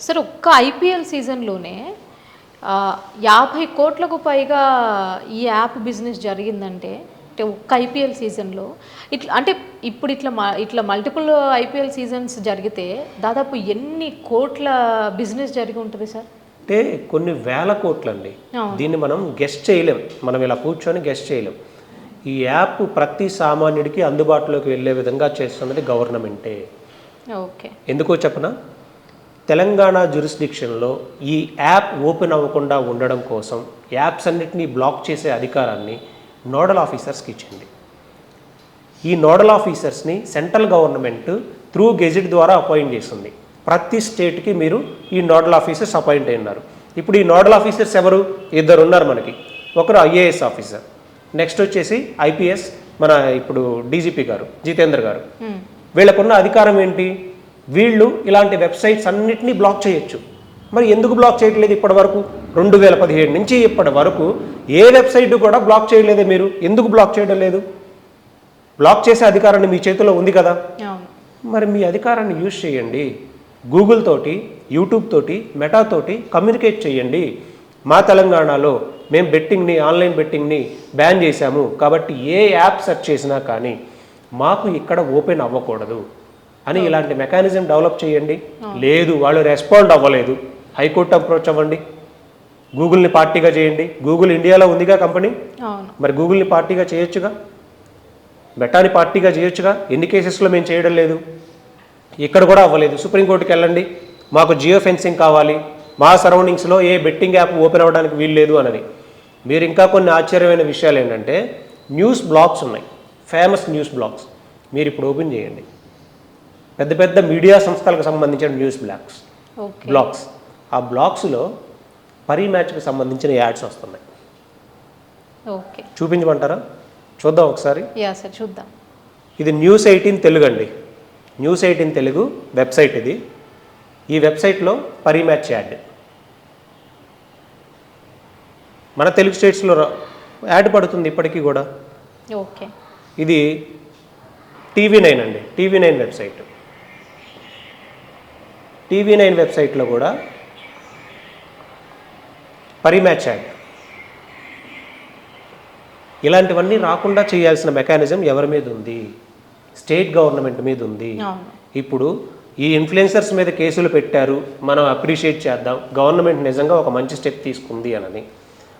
Sir ఒక్క IPL సీజన్లోనే యాభై కోట్లకు పైగా ఈ యాప్ బిజినెస్ జరిగిందంటే అంటే ఒక్క ఐపీఎల్ సీజన్లో ఇట్లా అంటే ఇప్పుడు ఇట్లా మ- ఇట్లా మల్టిపుల్ ఐపీఎల్ సీజన్స్ జరిగితే దాదాపు ఎన్ని కోట్ల బిజినెస్ జరిగి ఉంటుంది సార్? అంటే కొన్ని వేల కోట్లండి. దీన్ని మనం గెస్ట్ చేయలేం. మనం ఇలా కూర్చొని గెస్ట్ చేయలేం. ఈ యాప్ ప్రతి సామాన్యుడికి అందుబాటులోకి వెళ్ళే విధంగా చేస్తున్నది గవర్నమెంటే. ఓకే. ఎందుకో చెప్పనా? తెలంగాణ జ్యూరిస్డిక్షన్లో ఈ యాప్ ఓపెన్ అవ్వకుండా ఉండడం కోసం యాప్స్ అన్నిటినీ బ్లాక్ చేసే అధికారాన్ని నోడల్ ఆఫీసర్స్కి ఇచ్చింది. ఈ నోడల్ ఆఫీసర్స్ని సెంట్రల్ గవర్నమెంట్ త్రూ గెజిట్ ద్వారా అపాయింట్ చేస్తుంది. ప్రతి స్టేట్కి మీరు ఈ నోడల్ ఆఫీసర్స్ అపాయింట్ అయినారు. ఇప్పుడు ఈ నోడల్ ఆఫీసర్స్ ఎవరు? ఇద్దరు ఉన్నారు మనకి. ఒకరు ఐఏఎస్ ఆఫీసర్ నెక్స్ట్ వచ్చేసి ఐపీఎస్ మన ఇప్పుడు డీజీపీ గారు జితేంద్ర గారు. వీళ్ళకున్న అధికారం ఏంటి? వీళ్ళు ఇలాంటి వెబ్సైట్స్ అన్నిటినీ బ్లాక్ చేయొచ్చు. మరి ఎందుకు బ్లాక్ చేయట్లేదు ఇప్పటి వరకు రెండు వేల పదిహేడు నుంచి ఇప్పటి వరకు ఏ వెబ్సైట్ కూడా బ్లాక్ చేయలేదే మీరు. ఎందుకు బ్లాక్ చేయడం లేదు? బ్లాక్ చేసే అధికారాన్ని మీ చేతిలో ఉంది కదా? మరి మీ అధికారాన్ని యూజ్ చేయండి. గూగుల్ తోటి యూట్యూబ్ తోటి మెటా తోటి కమ్యూనికేట్ చేయండి. మా తెలంగాణలో మేము బెట్టింగ్ని ఆన్లైన్ బెట్టింగ్ని బ్యాన్ చేశాము. కాబట్టి ఏ యాప్ సెర్చ్ చేసినా కానీ మాకు ఇక్కడ ఓపెన్ అవ్వకూడదు. అని ఇలాంటి మెకానిజం డెవలప్ చేయండి. లేదు వాళ్ళు రెస్పాండ్ అవ్వలేదు. హైకోర్టు అప్రోచ్ అవ్వండి. గూగుల్ని పార్టీగా చేయండి. గూగుల్ ఇండియాలో ఉందిగా కంపెనీ మరి గూగుల్ని పార్టీగా చేయొచ్చుగా? బెటాని పార్టీగా చేయొచ్చుగా? ఎన్ని కేసెస్లో మేము చేయడం లేదు. ఇక్కడ కూడా అవ్వలేదు. సుప్రీంకోర్టుకి వెళ్ళండి. మాకు జియో ఫెన్సింగ్ కావాలి. మా సరౌండింగ్స్లో ఏ బెట్టింగ్ యాప్ ఓపెన్ అవ్వడానికి వీలు లేదు అనని మీరు ఇంకా కొన్ని ఆశ్చర్యమైన విషయాలు ఏంటంటే న్యూస్ బ్లాగ్స్ ఉన్నాయి. ఫేమస్ న్యూస్ బ్లాగ్స్ మీరు ఇప్పుడు ఓపెన్ చేయండి. పెద్ద పెద్ద మీడియా సంస్థలకు సంబంధించిన న్యూస్ బ్లాగ్స్ ఓకే. బ్లాగ్స్ ఆ బ్లాగ్స్లో పరీ మ్యాచ్కి సంబంధించిన యాడ్స్ వస్తున్నాయి. ఓకే. చూపించమంటారా? చూద్దాం ఒకసారి. యా సార్ చూద్దాం. ఇది న్యూస్ ఎయిటీన్ తెలుగు అండి. న్యూస్ ఎయిటీన్ తెలుగు వెబ్సైట్ ఇది. ఈ వెబ్సైట్లో పరీ మ్యాచ్ యాడ్. మన తెలుగు స్టేట్స్లో యాడ్ పడుతుంది ఇప్పటికీ కూడా. ఓకే. ఇది టీవీ నైన్ అండి. TV nine website. TV nine వెబ్సైట్లో కూడా పరీ మ్యాచ్ యాడ్. ఇలాంటివన్నీ రాకుండా చేయాల్సిన మెకానిజం ఎవరి మీద ఉంది? స్టేట్ గవర్నమెంట్ మీద ఉంది. ఇప్పుడు ఈ ఇన్ఫ్లుయెన్సర్స్ మీద కేసులు పెట్టారు మనం అప్రిషియేట్ చేద్దాం గవర్నమెంట్ నిజంగా ఒక మంచి స్టెప్ తీసుకుంది అనని.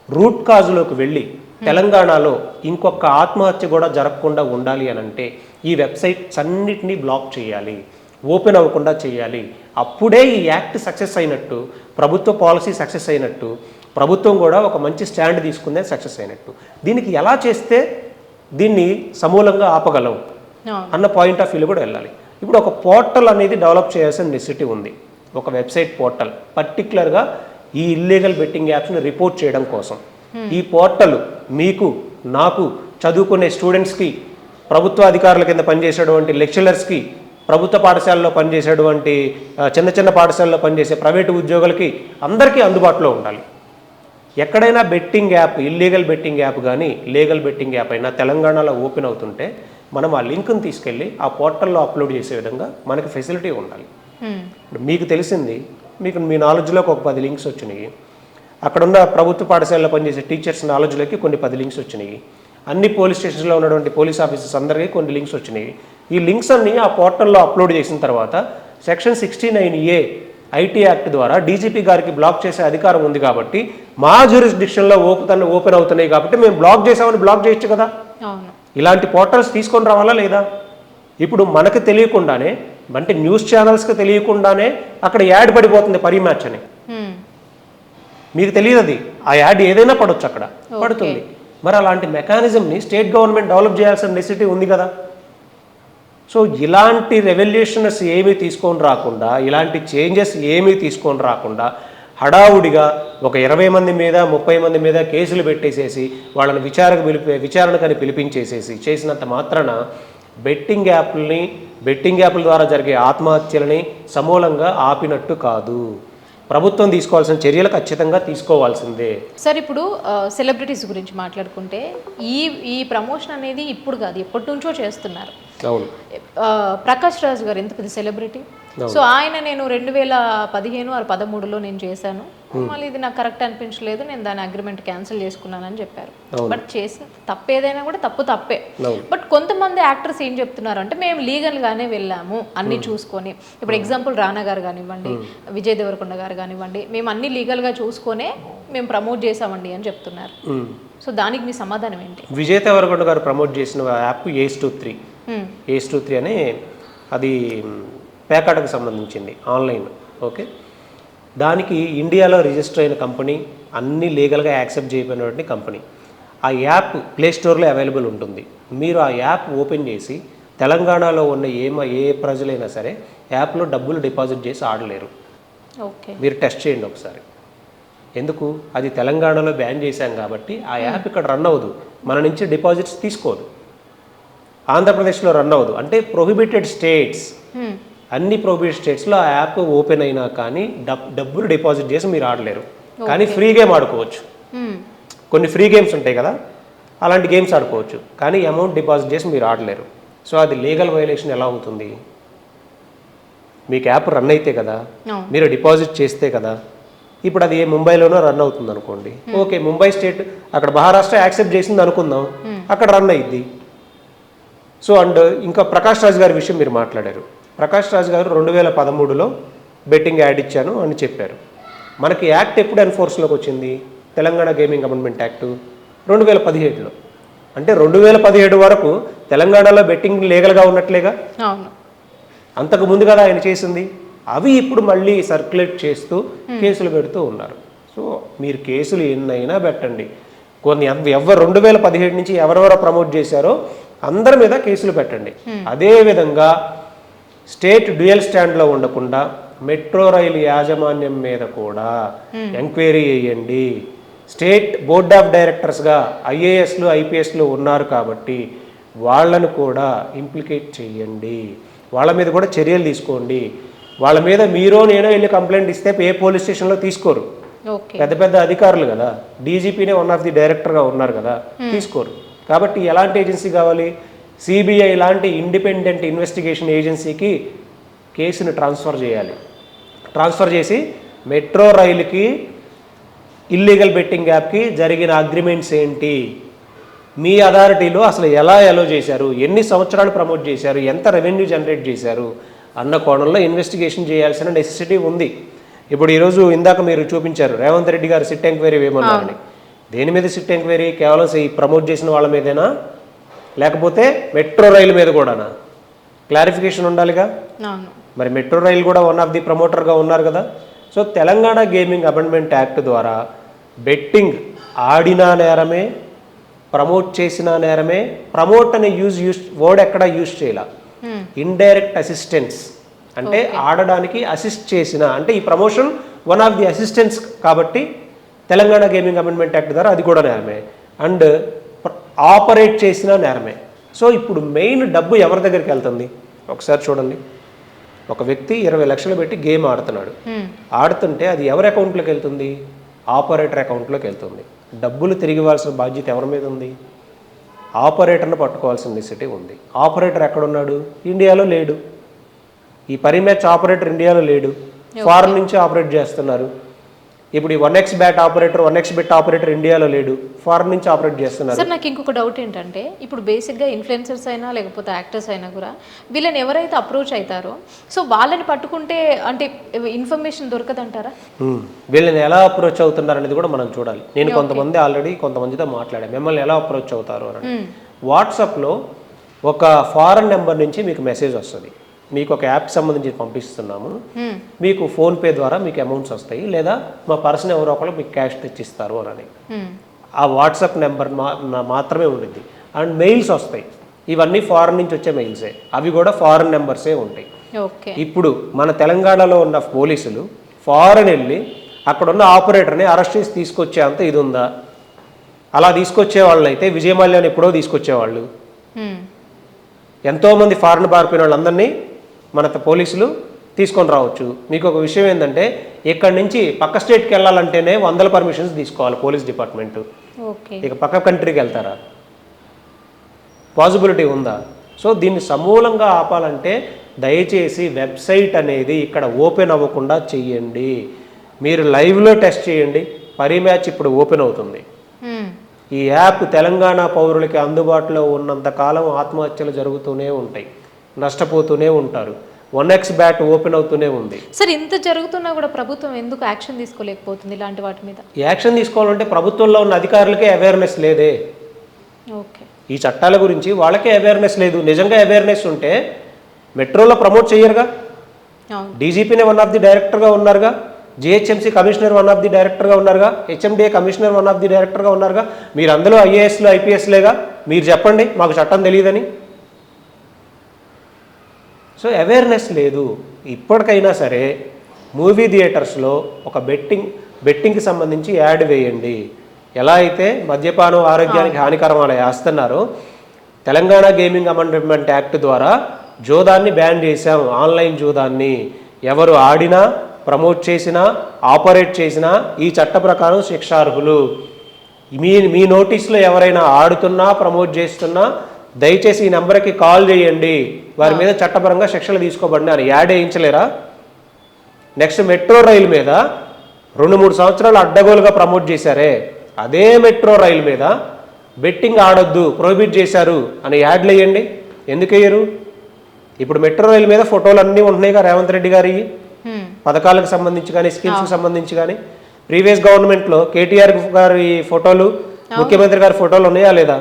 రూట్ కాజులోకి వెళ్ళి తెలంగాణలో ఇంకొక ఆత్మహత్య కూడా జరగకుండా ఉండాలి అని అంటే ఈ వెబ్సైట్స్ అన్నిటినీ బ్లాక్ చేయాలి. ఓపెన్ అవ్వకుండా చేయాలి. అప్పుడే ఈ యాక్ట్ సక్సెస్ అయినట్టు ప్రభుత్వ పాలసీ సక్సెస్ అయినట్టు ప్రభుత్వం కూడా ఒక మంచి స్టాండ్ తీసుకుందే సక్సెస్ అయినట్టు. దీనికి ఎలా చేస్తే దీన్ని సమూలంగా ఆపగలం? అన్న పాయింట్ ఆఫ్ వ్యూలో కూడా వెళ్ళాలి. ఇప్పుడు ఒక పోర్టల్ అనేది డెవలప్ చేయాల్సిన నెసిటీ ఉంది. ఒక వెబ్సైట్ పోర్టల్. పర్టికులర్గా ఈ ఇల్లీగల్ బెట్టింగ్ యాప్స్ని రిపోర్ట్ చేయడం కోసం. ఈ పోర్టల్ మీకు నాకు చదువుకునే స్టూడెంట్స్కి ప్రభుత్వ అధికారుల కింద పనిచేసేటువంటి లెక్చరర్స్కి ప్రభుత్వ పాఠశాలలో పనిచేసేటువంటి చిన్న చిన్న పాఠశాలలో పనిచేసే ప్రైవేటు ఉద్యోగులకి అందరికీ అందుబాటులో ఉండాలి. ఎక్కడైనా betting app illegal betting app కానీ లీగల్ బెట్టింగ్ యాప్ అయినా తెలంగాణలో ఓపెన్ అవుతుంటే మనం ఆ లింక్ని తీసుకెళ్ళి ఆ పోర్టల్లో అప్లోడ్ చేసే విధంగా మనకి ఫెసిలిటీ ఉండాలి. ఇప్పుడు మీకు తెలిసింది మీకు మీ నాలెడ్జ్లోకి ఒక పది లింక్స్ వచ్చినాయి. అక్కడున్న ప్రభుత్వ పాఠశాలలో పనిచేసే టీచర్స్ నాలెడ్జ్లోకి కొన్ని పది లింక్స్ వచ్చినాయి. అన్ని పోలీస్ స్టేషన్స్లో ఉన్నటువంటి పోలీస్ ఆఫీసర్స్ అందరికీ కొన్ని లింక్స్ వచ్చినాయి. ఈ లింక్స్ అన్ని ఆ పోర్టల్లో అప్లోడ్ చేసిన తర్వాత section sixty nine A IT act ద్వారా డీజీపీ గారికి బ్లాక్ చేసే అధికారం ఉంది కాబట్టి మా జ్యూరిస్డిక్షన్లో ఓపెన్ ఓపెన్ అవుతున్నాయి కాబట్టి మేము బ్లాక్ చేసామని బ్లాక్ చేయొచ్చు కదా. ఇలాంటి పోర్టల్స్ తీసుకొని రావాలా లేదా? ఇప్పుడు మనకు తెలియకుండానే అంటే న్యూస్ ఛానల్స్కి తెలియకుండానే అక్కడ యాడ్ పడిపోతుంది పరీ మ్యాచ్ అని. మీకు తెలియదు అది. ఆ యాడ్ ఏదైనా పడొచ్చు అక్కడ. పడుతుంది. మరి అలాంటి మెకానిజంని స్టేట్ గవర్నమెంట్ డెవలప్ చేయాల్సిన నెసిటీ ఉంది కదా. సో ఇలాంటి రెవల్యూషన్స్ ఏమీ తీసుకొని రాకుండా ఇలాంటి చేంజెస్ ఏమీ తీసుకొని రాకుండా హడావుడిగా ఒక ఇరవై మంది మీద ముప్పై మంది మీద కేసులు పెట్టేసేసి వాళ్ళని విచారణకు పిలిపి విచారణకని పిలిపించేసేసి చేసినంత మాత్రాన బెట్టింగ్ యాప్లని బెట్టింగ్ యాప్ల ద్వారా జరిగే ఆత్మహత్యలని సమూలంగా ఆపినట్టు కాదు. ప్రభుత్వం తీసుకోవాల్సిన చర్యలు ఖచ్చితంగా తీసుకోవాల్సిందే. సార్ ఇప్పుడు సెలబ్రిటీస్ గురించి మాట్లాడుకుంటే ఈ ఈ ప్రమోషన్ అనేది ఇప్పుడు కాదు ఎప్పటి నుంచో చేస్తున్నారు. ప్రకాష్ రాజ్ గారు ఎంత పెద్ద సెలబ్రిటీ? సో ఆయన నేను రెండు వేల పదిహేను ఆరు పదమూడులో నేను చేశాను. మళ్ళీ ఇది నాకు కరెక్ట్ అనిపించలేదు నేను దాని అగ్రిమెంట్ క్యాన్సిల్ చేసుకున్నానని చెప్పారు. బట్ చేసిన తప్పు ఏదైనా కూడా తప్పు తప్పే. బట్ కొంతమంది యాక్టర్స్ ఏం చెప్తున్నారు అంటే మేము లీగల్ గానే వెళ్ళాము అన్ని చూసుకొని. ఇప్పుడు ఎగ్జాంపుల్ రానా గారు కానివ్వండి విజయ్ దేవరకొండ గారు కానివ్వండి మేము అన్ని లీగల్గా చూసుకొనే మేము ప్రమోట్ చేసామండి అని చెప్తున్నారు. సో దానికి మీ సమాధానం ఏంటి? విజయ్ దేవరకొండ గారు ప్రమోట్ చేసిన app ace two three. Ace two three అని అది పేకాటకు సంబంధించింది ఆన్లైన్. ఓకే? దానికి ఇండియాలో రిజిస్టర్ అయిన కంపెనీ అన్ని లీగల్గా యాక్సెప్ట్ చేయబడినటువంటి కంపెనీ. ఆ యాప్ ప్లే స్టోర్లో అవైలబుల్ ఉంటుంది. మీరు ఆ యాప్ ఓపెన్ చేసి తెలంగాణలో ఉన్న ఏ ఏ ప్రజలైనా సరే యాప్లో డబ్బులు డిపాజిట్ చేసి ఆడలేరు. ఓకే. మీరు టెస్ట్ చేయండి ఒకసారి. ఎందుకు? అది తెలంగాణలో బ్యాన్ చేశాం కాబట్టి ఆ యాప్ ఇక్కడ రన్ అవ్వదు. మన నుంచి డిపాజిట్స్ తీసుకోదు. ఆంధ్రప్రదేశ్లో రన్ అవ్వదు. అంటే ప్రొహిబిటెడ్ స్టేట్స్ హ్మ్. అన్ని ప్రొహిబిటెడ్ స్టేట్స్లో ఆ యాప్ ఓపెన్ అయినా కానీ డబ్ డబ్బులు డిపాజిట్ చేసి మీరు ఆడలేరు. కానీ ఫ్రీ గేమ్ ఆడుకోవచ్చు. హ్మ్. కొన్ని ఫ్రీ గేమ్స్ ఉంటాయి కదా అలాంటి గేమ్స్ ఆడుకోవచ్చు. కానీ అమౌంట్ డిపాజిట్ చేసి మీరు ఆడలేరు. సో అది లీగల్ వైలేషన్ ఎలా అవుతుంది మీకు యాప్ రన్ అయితే కదా. మీరు డిపాజిట్ చేస్తే కదా ఇప్పుడు అది ఏ ముంబైలోనో రన్ అవుతుంది అనుకోండి ఓకే ముంబై స్టేట్ అక్కడ మహారాష్ట్ర యాక్సెప్ట్ చేసింది అనుకుందాం. అక్కడ రన్ అయ్యిద్ది సో అండ్ ఇంకా ప్రకాష్ రాజ్ గారి విషయం మీరు మాట్లాడారు. ప్రకాష్ రాజ్ గారు రెండు వేల పదమూడులో బెట్టింగ్ యాడ్ ఇచ్చాను అని చెప్పారు. మనకి యాక్ట్ ఎప్పుడు ఎన్ఫోర్స్లోకి వచ్చింది? తెలంగాణ గేమింగ్ అమెండ్మెంట్ యాక్ట్ రెండు వేల పదిహేడులో. అంటే రెండు వేల పదిహేడు వరకు తెలంగాణలో బెట్టింగ్ లీగల్గా ఉన్నట్లేగా? అంతకు ముందు కదా ఆయన చేసింది. అవి ఇప్పుడు మళ్ళీ సర్క్యులేట్ చేస్తూ కేసులు పెడుతూ ఉన్నారు. సో మీరు కేసులు ఎన్నైనా పెట్టండి. కొన్ని ఎవ- ఎవరు రెండు వేల పదిహేడు నుంచి ఎవరెవరో ప్రమోట్ చేశారో అందరి మీద కేసులు పెట్టండి. అదే విధంగా స్టేట్ డ్యూయల్ స్టాండ్లో ఉండకుండా మెట్రో రైలు యాజమాన్యం మీద కూడా ఎంక్వైరీ చేయండి. స్టేట్ బోర్డ్ ఆఫ్ డైరెక్టర్స్గా ఐఏఎస్లు ఐపీఎస్లు ఉన్నారు కాబట్టి వాళ్ళను కూడా ఇంప్లికేట్ చేయండి. వాళ్ళ మీద కూడా చర్యలు తీసుకోండి. వాళ్ళ మీద మీరో నేనో వెళ్ళి కంప్లైంట్ ఇస్తే ఏ పోలీస్ స్టేషన్లో తీసుకోరు. పెద్ద పెద్ద అధికారులు కదా. డీజీపీనే వన్ ఆఫ్ ది డైరెక్టర్గా ఉన్నారు కదా. తీసుకోరు. కాబట్టి ఎలాంటి ఏజెన్సీ కావాలి? సిబిఐ లాంటి ఇండిపెండెంట్ ఇన్వెస్టిగేషన్ ఏజెన్సీకి కేసును ట్రాన్స్ఫర్ చేయాలి. ట్రాన్స్ఫర్ చేసి మెట్రో రైలుకి ఇల్లీగల్ బెట్టింగ్ యాప్కి జరిగిన అగ్రిమెంట్స్ ఏంటి? మీ అథారిటీలో అసలు ఎలా ఎలో చేశారు? ఎన్ని సంవత్సరాలు ప్రమోట్ చేశారు? ఎంత రెవెన్యూ జనరేట్ చేశారు? అన్న కోణంలో ఇన్వెస్టిగేషన్ చేయాల్సిన నెసెసిటీ ఉంది. ఇప్పుడు ఈరోజు ఇందాక మీరు చూపించారు. రేవంత్ రెడ్డి గారు సిట్ ఎంక్వైరీ వేయమన్నారని. దేని మీద సిట్ ఎంక్వైరీ? కేవలం ఈ ప్రమోట్ చేసిన వాళ్ళ మీదేనా? లేకపోతే మెట్రో రైలు మీద కూడానా? క్లారిఫికేషన్ ఉండాలిగా? మరి మెట్రో రైల్ కూడా వన్ ఆఫ్ ది ప్రమోటర్గా ఉన్నారు కదా. So Telangana gaming amendment act ద్వారా బెట్టింగ్ ఆడినా నేరమే ప్రమోట్ చేసిన నేరమే ప్రమోట్ అనే యూజ్ యూస్ వర్డ్ ఎక్కడ యూజ్ చేయాల. ఇండైరెక్ట్ అసిస్టెన్స్ అంటే ఆడడానికి అసిస్ట్ చేసిన అంటే ఈ promotion one of the assistance కాబట్టి తెలంగాణ గేమింగ్ అమెండ్మెంట్ యాక్ట్ ద్వారా అది కూడా నేరమే. అండ్ ఆపరేట్ చేసిన నేరమే. సో ఇప్పుడు మెయిన్ డబ్బు ఎవరి దగ్గరికి వెళ్తుంది? ఒకసారి చూడండి. ఒక వ్యక్తి ఇరవై లక్షలు పెట్టి గేమ్ ఆడుతున్నాడు. ఆడుతుంటే అది ఎవరి అకౌంట్లోకి వెళ్తుంది? ఆపరేటర్ అకౌంట్లోకి వెళ్తుంది. డబ్బులు తిరిగి ఇవ్వాల్సిన బాధ్యత ఎవరి మీద ఉంది? ఆపరేటర్ను పట్టుకోవాల్సిన నెసిటీ ఉంది. ఆపరేటర్ ఎక్కడున్నాడు? ఇండియాలో లేడు. ఈ పరిమ్యాచ్ ఆపరేటర్ ఇండియాలో లేడు. ఫారెన్ నుంచి ఆపరేట్ చేస్తున్నారు. ఇప్పుడు ఈ one X bat operator one X bet operator ఇండియాలో లేడు. ఫారెన్ నుంచి ఆపరేట్ చేస్తున్నారు. సార్ నాకు ఇంకొక డౌట్ ఏంటంటే ఇప్పుడు బేసిక్గా ఇన్ఫ్లుయెన్సర్స్ అయినా లేకపోతే యాక్టర్స్ అయినా కూడా వీళ్ళని ఎవరైతే అప్రోచ్ అవుతారో సో వాళ్ళని పట్టుకుంటే అంటే ఇన్ఫర్మేషన్ దొరకదంటారా. వీళ్ళని ఎలా అప్రోచ్ అవుతున్నారు అనేది కూడా మనం చూడాలి. నేను కొంతమంది ఆల్రెడీ కొంతమందితో మాట్లాడాను. మిమ్మల్ని ఎలా అప్రోచ్ అవుతారు అని. వాట్సాప్లో ఒక ఫారెన్ నెంబర్ నుంచి మీకు మెసేజ్ వస్తుంది. మీకు ఒక యాప్ సంబంధించి పంపిస్తున్నాము. మీకు ఫోన్పే ద్వారా మీకు అమౌంట్స్ వస్తాయి. లేదా మా పర్సన్ ఎవరో ఒకరు మీకు క్యాష్ తెచ్చిస్తారు అని. ఆ వాట్సాప్ నెంబర్ మాత్రమే ఉంటుంది అండ్ మెయిల్స్ వస్తాయి. ఇవన్నీ ఫారెన్ నుంచి వచ్చే మెయిల్సే. అవి కూడా ఫారెన్ నెంబర్సే ఉంటాయి. ఇప్పుడు మన తెలంగాణలో ఉన్న పోలీసులు ఫారెన్ వెళ్ళి అక్కడ ఉన్న ఆపరేటర్ని అరెస్ట్ చేసి తీసుకొచ్చే అంత ఇది ఉందా అలా తీసుకొచ్చే వాళ్ళని అయితే విజయమాల్యాన్ని ఎప్పుడో తీసుకొచ్చేవాళ్ళు. ఎంతోమంది ఫారెన్ పారిపోయిన వాళ్ళందరినీ మన పోలీసులు తీసుకొని రావచ్చు. మీకు ఒక విషయం ఏంటంటే ఇక్కడి నుంచి పక్క స్టేట్కి వెళ్ళాలంటేనే వందల పర్మిషన్స్ తీసుకోవాలి పోలీస్ డిపార్ట్మెంటు. ఇక పక్క కంట్రీకి వెళ్తారా? పాసిబిలిటీ ఉందా? సో దీన్ని సమూలంగా ఆపాలంటే దయచేసి వెబ్సైట్ అనేది ఇక్కడ ఓపెన్ అవ్వకుండా చెయ్యండి. మీరు లైవ్లో టెస్ట్ చేయండి. పరీ మ్యాచ్ ఇప్పుడు ఓపెన్ అవుతుంది. ఈ యాప్ తెలంగాణ పౌరులకి అందుబాటులో ఉన్నంత కాలం ఆత్మహత్యలు జరుగుతూనే ఉంటాయి. నష్టపోతూనే ఉంటారు. వన్ ఎక్స్ బ్యాట్ ఓపెన్ అవుతూనే ఉంది. సార్ ఇంత జరుగుతున్నా కూడా ప్రభుత్వం ఎందుకు యాక్షన్ తీసుకోలేకపోతుంది ఇలాంటి వాటి మీద? యాక్షన్ తీసుకోవాలంటే ప్రభుత్వంలో ఉన్న అధికారులకే అవేర్నెస్ లేదే. ఓకే. ఈ చట్టాల గురించి వాళ్ళకే అవేర్నెస్ లేదు. నిజంగా అవేర్నెస్ ఉంటే మెట్రోలో ప్రమోట్ చేయరుగా డీజీపీనే వన్ ఆఫ్ ది డైరెక్టర్గా ఉన్నారుగా? GHMC commissioner one of the డైరెక్టర్గా ఉన్నారుగా? HMDA commissioner one of the డైరెక్టర్గా ఉన్నారుగా? మీరు అందులో ఐఏఎస్లు ఐపీఎస్లేగా? మీరు చెప్పండి మాకు చట్టం తెలియదని. సో అవేర్నెస్ లేదు. ఇప్పటికైనా సరే మూవీ థియేటర్స్లో ఒక బెట్టింగ్ బెట్టింగ్కి సంబంధించి యాడ్ వేయండి. ఎలా అయితే మద్యపానం ఆరోగ్యానికి హానికరం అలా వేస్తున్నారో తెలంగాణ గేమింగ్ అమెండ్మెంట్ యాక్ట్ ద్వారా జోదాన్ని బ్యాన్ చేశాం. ఆన్లైన్ జోదాన్ని. ఎవరు ఆడినా ప్రమోట్ చేసినా ఆపరేట్ చేసినా ఈ చట్ట ప్రకారం శిక్షార్హులు. మీ మీ నోటీస్లో ఎవరైనా ఆడుతున్నా ప్రమోట్ చేస్తున్నా దయచేసి ఈ నెంబర్కి కాల్ చేయండి. వారి మీద చట్టపరంగా శిక్షలు తీసుకోబడిన అని యాడ్ వేయించలేరా? నెక్స్ట్ మెట్రో రైలు మీద రెండు మూడు సంవత్సరాలు అడ్డగోలుగా ప్రమోట్ చేశారే. అదే మెట్రో రైలు మీద బెట్టింగ్ ఆడొద్దు ప్రోహిబిట్ చేశారు అని యాడ్లు వేయండి ఎందుకు వేయరు? ఇప్పుడు మెట్రో రైలు మీద ఫోటోలు అన్నీ ఉంటున్నాయిగా రేవంత్ రెడ్డి గారి. పథకాలకు సంబంధించి కానీ స్కీమ్స్కి సంబంధించి కానీ. ప్రీవియస్ గవర్నమెంట్లో కేటీఆర్ గారి ఫోటోలు ముఖ్యమంత్రి గారి ఫోటోలు ఉన్నాయా లేదా?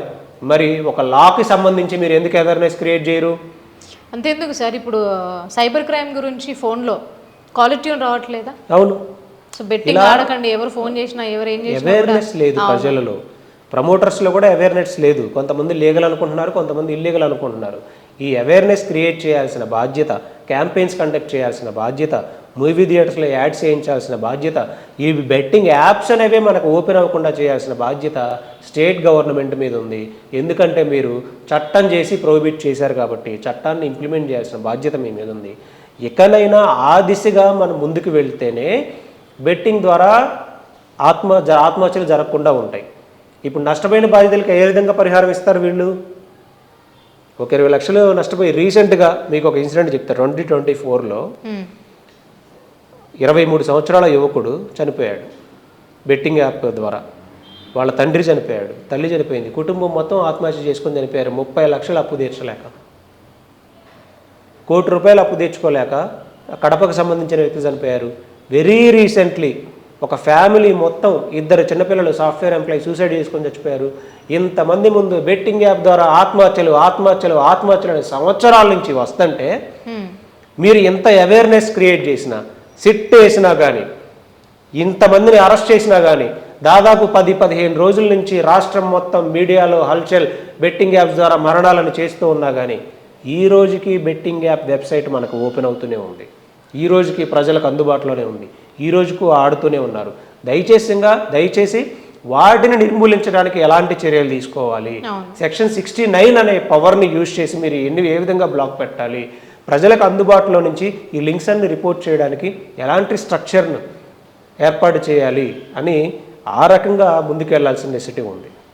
మరి ఒక లాకి సంబంధించి మీరు ఎందుకు అవేర్నెస్ క్రియేట్ చేయరు? అంతేందుకు సార్? ఇప్పుడు సైబర్ క్రైమ్ గురించి ఫోన్లో కాలర్ ట్యూన్ రావట్లేదా? అవును. సో బెట్టింగ్ ఆడకండి ఎవరు ఫోన్ చేసినా ఎవరు ఏం చేసినా అవేర్నెస్ లేదు ప్రజలలో. ప్రమోటర్స్లో కూడా అవేర్నెస్ లేదు. కొంతమంది లీగల్ అనుకుంటున్నారు కొంతమంది ఇల్లీగల్ అనుకుంటున్నారు. ఈ అవేర్నెస్ క్రియేట్ చేయాల్సిన బాధ్యత క్యాంపెయిన్స్ కండక్ట్ చేయాల్సిన బాధ్యత మూవీ థియేటర్స్లో యాడ్స్ చేయించాల్సిన బాధ్యత ఈ బెట్టింగ్ యాప్స్ అనేవి మనకు ఓపెన్ అవ్వకుండా చేయాల్సిన బాధ్యత స్టేట్ గవర్నమెంట్ మీద ఉంది. ఎందుకంటే మీరు చట్టం చేసి ప్రోహిబిట్ చేశారు కాబట్టి చట్టాన్ని ఇంప్లిమెంట్ చేయాల్సిన బాధ్యత మీ మీద ఉంది. ఎక్కడైనా ఆ దిశగా మనం ముందుకు వెళ్తేనే బెట్టింగ్ ద్వారా ఆత్మ ఆత్మహత్యలు జరగకుండా ఉంటాయి. ఇప్పుడు నష్టపోయిన బాధితులకు ఏ విధంగా పరిహారం ఇస్తారు వీళ్ళు? ఒక ఇరవై లక్షలు నష్టపోయి రీసెంట్గా మీకు ఒక ఇన్సిడెంట్ చెప్తారు ట్వంటీ ట్వంటీ ఫోర్లో ఇరవై మూడు సంవత్సరాల యువకుడు చనిపోయాడు. బెట్టింగ్ యాప్ ద్వారా. వాళ్ళ తండ్రి చనిపోయాడు. తల్లి చనిపోయింది. కుటుంబం మొత్తం ఆత్మహత్య చేసుకొని చనిపోయారు. ముప్పై లక్షలు అప్పు తీర్చలేక. కోటి రూపాయలు అప్పు తీర్చుకోలేక కడపకు సంబంధించిన వ్యక్తి చనిపోయారు. వెరీ రీసెంట్లీ ఒక ఫ్యామిలీ మొత్తం ఇద్దరు చిన్నపిల్లలు సాఫ్ట్వేర్ ఎంప్లాయీ సూసైడ్ చేసుకొని చచ్చిపోయారు. ఇంతమంది ముందు బెట్టింగ్ యాప్ ద్వారా ఆత్మహత్యలు ఆత్మహత్యలు ఆత్మహత్యలు అనే సంవత్సరాల నుంచి వస్తుంటే. మీరు ఎంత అవేర్నెస్ క్రియేట్ చేసినా సిట్ వేసినా కానీ ఇంతమందిని అరెస్ట్ చేసినా కానీ దాదాపు పది పదిహేను రోజుల నుంచి రాష్ట్రం మొత్తం మీడియాలో హల్చల్ బెట్టింగ్ యాప్స్ ద్వారా మరణాలను చేస్తూ ఉన్నా కానీ ఈ రోజుకి బెట్టింగ్ యాప్ వెబ్సైట్ మనకు ఓపెన్ అవుతూనే ఉంది. ఈ రోజుకి ప్రజలకు అందుబాటులోనే ఉంది. ఈ రోజుకు ఆడుతూనే ఉన్నారు. దయచేసిగా దయచేసి వాటిని నిర్మూలించడానికి ఎలాంటి చర్యలు తీసుకోవాలి. సెక్షన్ సిక్స్టీ నైన్ అనే పవర్ని యూజ్ చేసి మీరు ఎన్ని ఏ విధంగా బ్లాక్ పెట్టాలి? ప్రజలకు అందుబాటులో నుంచి ఈ లింక్స్ అన్ని రిపోర్ట్ చేయడానికి ఎలాంటి స్ట్రక్చర్ను ఏర్పాటు చేయాలి అని ఆ రకంగా ముందుకెళ్ళాల్సిన నెసిటీ ఉంది